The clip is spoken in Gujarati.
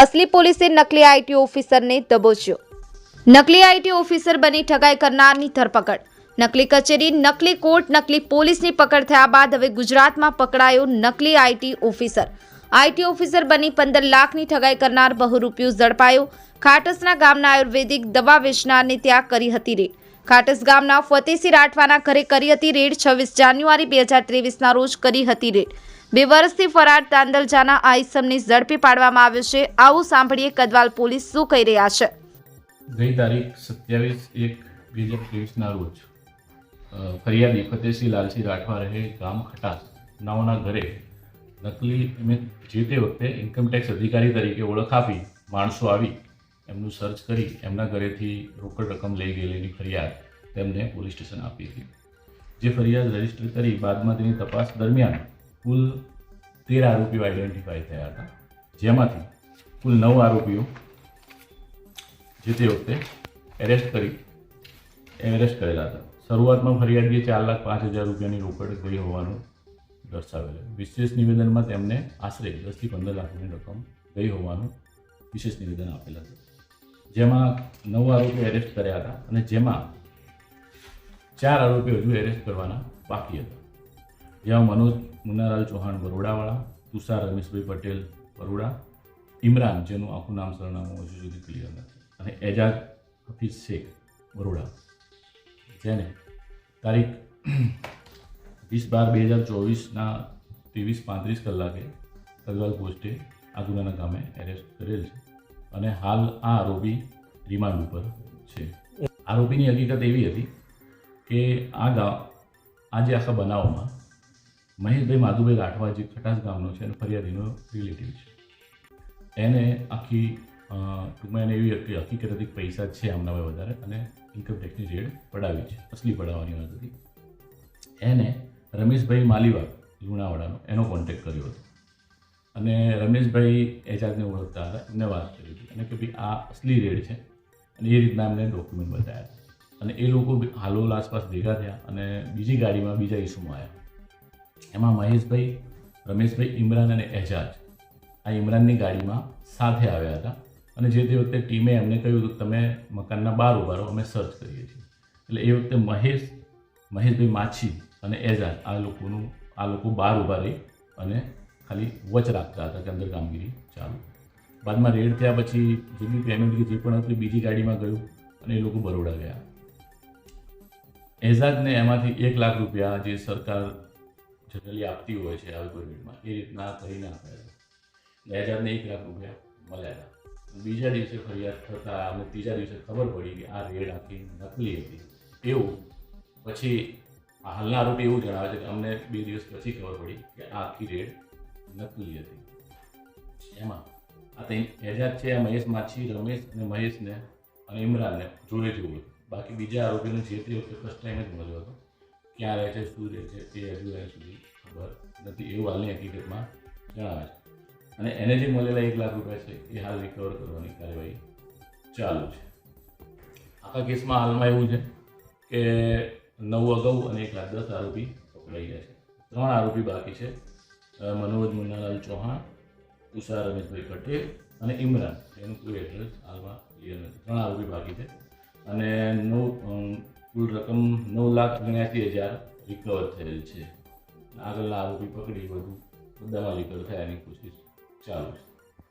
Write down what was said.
અસલી પોલીસે નકલી આઈટી ઓફિસરને દબોચ્યો. નકલી આઈટી ઓફિસર બની ઠગાઈ કરનારની ધરપકડ. નકલી કચેરી, નકલી કોર્ટ, નકલી પોલીસની પકડ થયા બાદ હવે ગુજરાતમાં પકડાયો નકલી આઈટી ઓફિસર. આઈટી ઓફિસર બની પંદર લાખની ઠગાઈ કરનાર બહુરૂપિયો ઝડપાયો. ખાટસના ગામના આયુર્વેદિક દવા વેચનારને ત્યાં કરી હતી રેડ. ખાટસ ગામના ફતેસિંહ રાઠવાના ઘરે કરી હતી રેડ છવ્વીસ જાન્યુઆરી બે હજાર ત્રેવીસના રોજ કરી હતી રેડ. બે વર્ષથી ફરાર તાંદલજાના આ ઇસમને ઝડપી પાડવામાં આવ્યો છે. આવું સાંભળીએ કદવાલ પોલીસ શું કહી રહ્યા છે. ગઈ તારીખ સત્યાવીસ એક બે હજાર ત્રેવીસના રોજ ફરિયાદી ફતેહસિંહ લાલસિંહ રાઠવા રહે ગામ ખટાસ નાઓના ઘરે નકલી એમે જે તે વખતે ઇન્કમટેક્સ અધિકારી તરીકે ઓળખ આપી માણસો આવી એમનું સર્ચ કરી એમના ઘરેથી રોકડ રકમ લઈ ગયેલીની ફરિયાદ તેમને પોલીસ સ્ટેશન આપી હતી. જે ફરિયાદ રજિસ્ટર કરી બાદમાં તેની તપાસ દરમિયાન કુલ તેર આરોપીઓ આઈડેન્ટિફાઈ થયા હતા. જેમાંથી કુલ નવ આરોપીઓ જે તે વખતે એરેસ્ટ કરી એરેસ્ટ કરેલા હતા. શરૂઆતમાં ફરિયાદીએ ચાર લાખ પાંચ હજાર રૂપિયાની રોકડ ગઈ હોવાનું દર્શાવેલું વિશેષ નિવેદનમાં તેમને આશરે દસથી પંદર લાખની રકમ ગઈ હોવાનું વિશેષ નિવેદન આપેલ હતું. જેમાં નવ આરોપીઓ એરેસ્ટ કર્યા હતા અને જેમાં ચાર આરોપીઓ હજુ એરેસ્ટ કરવાના બાકી હતા. જેમાં મનોજ મુન્નાલાલ ચૌહાણ બરોડાવાળા, તુષાર રમેશભાઈ પટેલ બરોડા, ઇમરાન, જેનું આખું નામ સરનામું હજુ સુધી ક્લિયર નથી. અને એજાજ હફીઝ શેખ બરોડા. જેને તારીખ વીસ બાર બે હજાર ચોવીસના ત્રેવીસ પાંત્રીસ કલાકે કલવાલ પોસ્ટે આગુનાના ગામે એરેસ્ટ કરેલ છે. અને હાલ આ આરોપી રિમાન્ડ ઉપર છે. આરોપીની હકીકત એવી હતી કે આ ગામ આજે આખા બનાવમાં મહેશભાઈ માધુભાઈ રાઠવા જે ખટાસ ગામનો છે અને ફરિયાદીનો રિલેટિવ છે. એને આખી ટૂંકમાં એને એવી હકી- હકીકત હતી પૈસા છે આમના હોય વધારે અને ઇન્કમટેક્સની રેડ પડાવી છે, અસલી પડાવવાની વાત હતી. એને રમેશભાઈ માલીવાગ લુણાવાડાનો, એનો કોન્ટેક્ટ કર્યો હતો. અને રમેશભાઈ એજાજને ઓળખતા હતા, એમને વાત કરી હતી. અને કે ભાઈ આ અસલી રેડ છે અને એ રીતના એમને ડોક્યુમેન્ટ બતાવ્યા અને એ લોકો હાલોલ આસપાસ ભેગા થયા અને બીજી ગાડીમાં બીજા ઇસુમાં આવ્યા એમાં મહેશભાઈ, રમેશભાઈ ઇમરાન અને એજાજ આ ઇમરાનની ગાડીમાં સાથે આવ્યા હતા. અને જે તે વખતે ટીમે એમને કહ્યું હતું તમે મકાનના બહાર ઊભા રહો, અમે સર્ચ કરીએ છીએ. એટલે એ વખતે મહેશ, મહેશભાઈ માછી અને એજાજ આ લોકોનું, આ લોકો બહાર ઊભા રહી અને ખાલી વચ રાખતા હતા કે અંદર કામગીરી ચાલુ. બાદમાં રેડ થયા પછી જે બી પેમેન્ટ કે જે પણ હતું, બીજી ગાડીમાં ગયું અને એ લોકો બરોડા ગયા. એઝાદને એમાંથી એક લાખ રૂપિયા જે સરકાર જનરલી આપતી હોય છે આવી પેમેન્ટમાં એ રીતના કરીને આપ્યા બે હજારને એક લાખ રૂપિયા મળ્યા હતા. બીજા દિવસે ફરિયાદ થતાં અને ત્રીજા દિવસે ખબર પડી કે આ રેડ આખી નકલી હતી. એવું. પછી હાલના આરોપી એવું જણાવે છે કે અમને બે દિવસ પછી ખબર પડી કે આ આખી રેડ નકલી હતી. એમાં આ તે એજાજ છે, આ મહેશ માછી, રમેશ અને મહેશને અને ઇમરાનને જોડે જોવું બાકી બીજા આરોપીને જે તે વખતે ફર્સ્ટ ટાઈમ જ મળ્યો હતો. ક્યાં રહે છે, શું રહે છે તે હજુ હજુ સુધી ખબર નથી. એવું હાલની હકીકતમાં જણાવે છે. અને એને જે મળેલા એક લાખ રૂપિયા છે, એ હાલ રિકવર કરવાની કાર્યવાહી ચાલુ છે. આખા કેસમાં હાલમાં એવું છે કે નવ અગાઉ અને એક લાખ દસ આરોપી પકડાઈ ગયા છે. ત્રણ આરોપી બાકી છે. મનોજ મુન્નાલાલ ચૌહાણ તુષાર રમેશભાઈ પટેલ અને ઇમરાન. એનું કોઈ એડ્રેસ હાલમાં ક્લિયર નથી. ત્રણ આરોપી બાકી છે. અને નવ કુલ રકમ નવ લાખ ઓગણ્યાસી હજાર રિકવર થયેલ છે. આગળના આરોપી પકડી બધું મુદ્દામાં રિકવર થયાની કોશિશ ચાલુ છે.